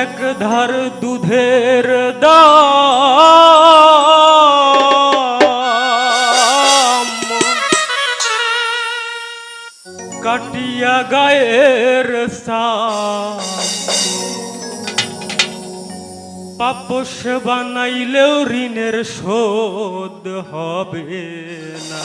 এক ধার দুধের দাম। কাটিয়া গায়ের পাপস বানাইলেও ঋণের শোধ হবে না।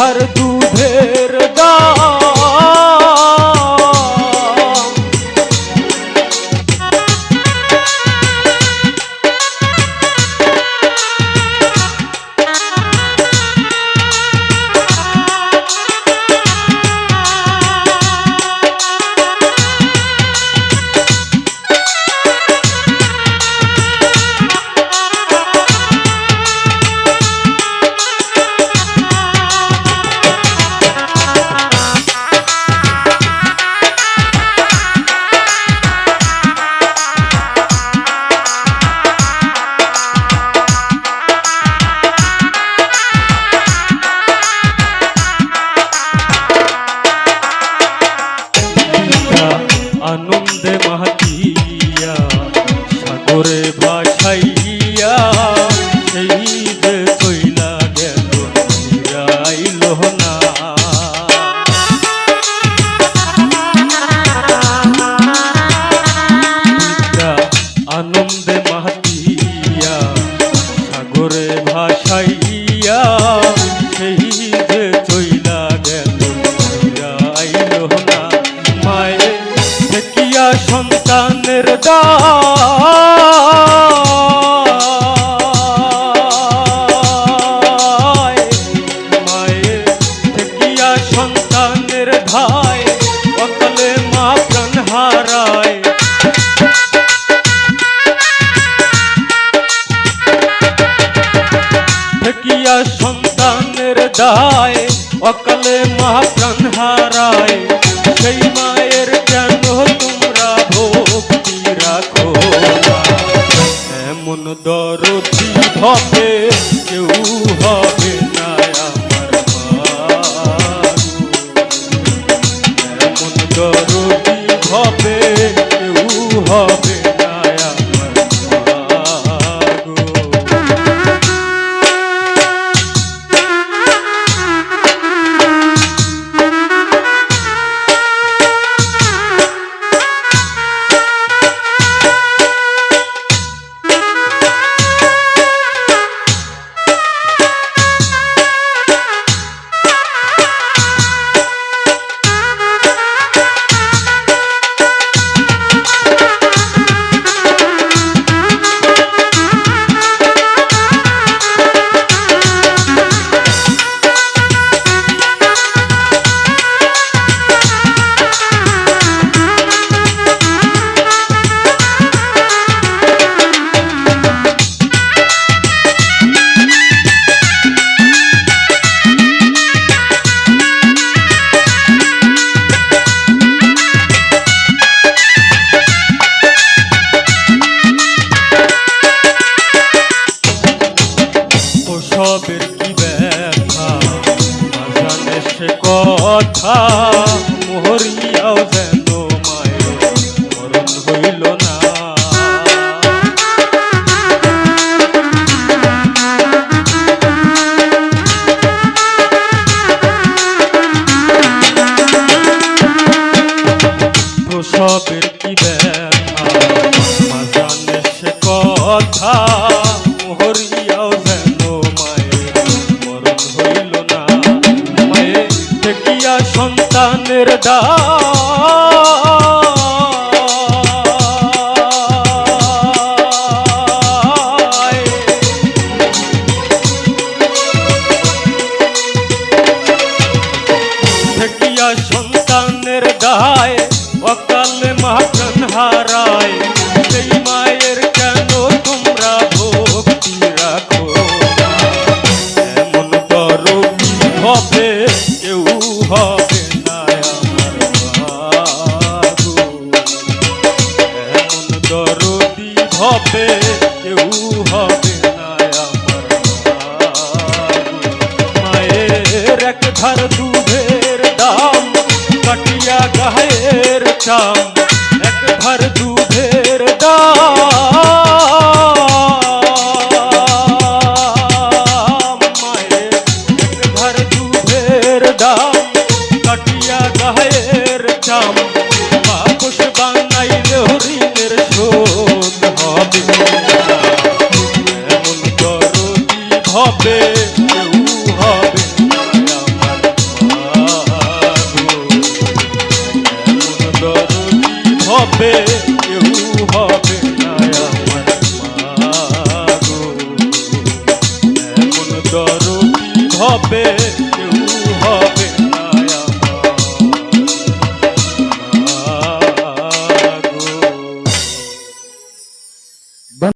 মায়ের এক দায় অকালে মা কথা মোহরিয়াও যেন মায়ের মরণ হইল না। কি ব্যথা সন্তানের দায় কেউ হবে না আমার মায়ের এক ধার দুধের দাম, কাটিয়া গায়ের চাম। এক ধার দুধের দাম, মায়ের এক ধার দুধের দাম, কাটিয়া গায়ের চাম। হবে কেউ হবে হবে